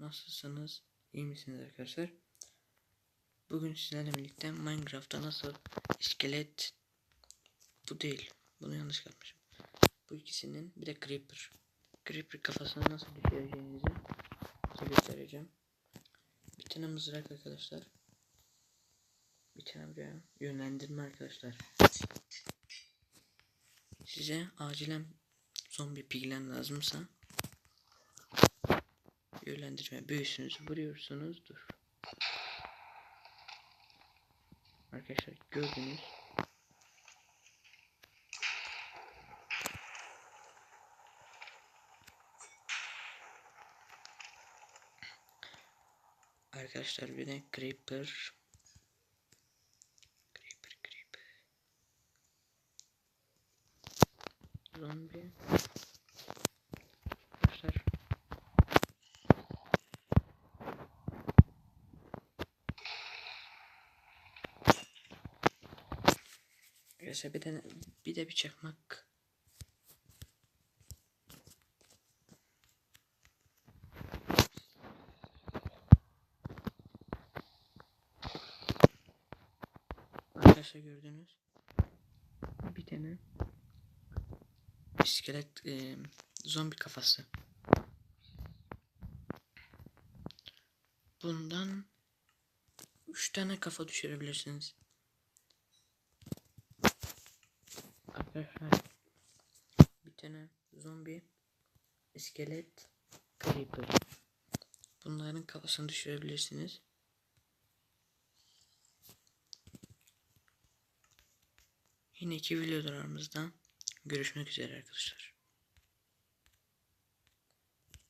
Nasılsınız? İyi misiniz arkadaşlar? Bugün sizlerle birlikte Minecraft'ta nasıl iskelet bu değil. Bunu yanlış yapmışım. Bu ikisinin bir de Creeper. Creeper kafasını nasıl düşüreceğinizi size göstereceğim. Bir tane mızrak arkadaşlar. Bir tane buraya yönlendirme arkadaşlar. Size acilen zombi piglen lazımsa yönlendirme büyüsünüzü vuruyorsunuz. Dur. Arkadaşlar gördünüz. Arkadaşlar bir de creeper creeper creeper zombi arkadaşlar Arkadaşlar bir de bir de bir çakmak Arkadaşlar gördünüz. Bir tane iskelet e, zombi kafası. Bundan 3 tane kafa düşürebilirsiniz. Arkadaşlar bir tane zombi iskelet creeper. Bunların kafasını düşürebilirsiniz. Yine iki videolarımızda görüşmek üzere arkadaşlar.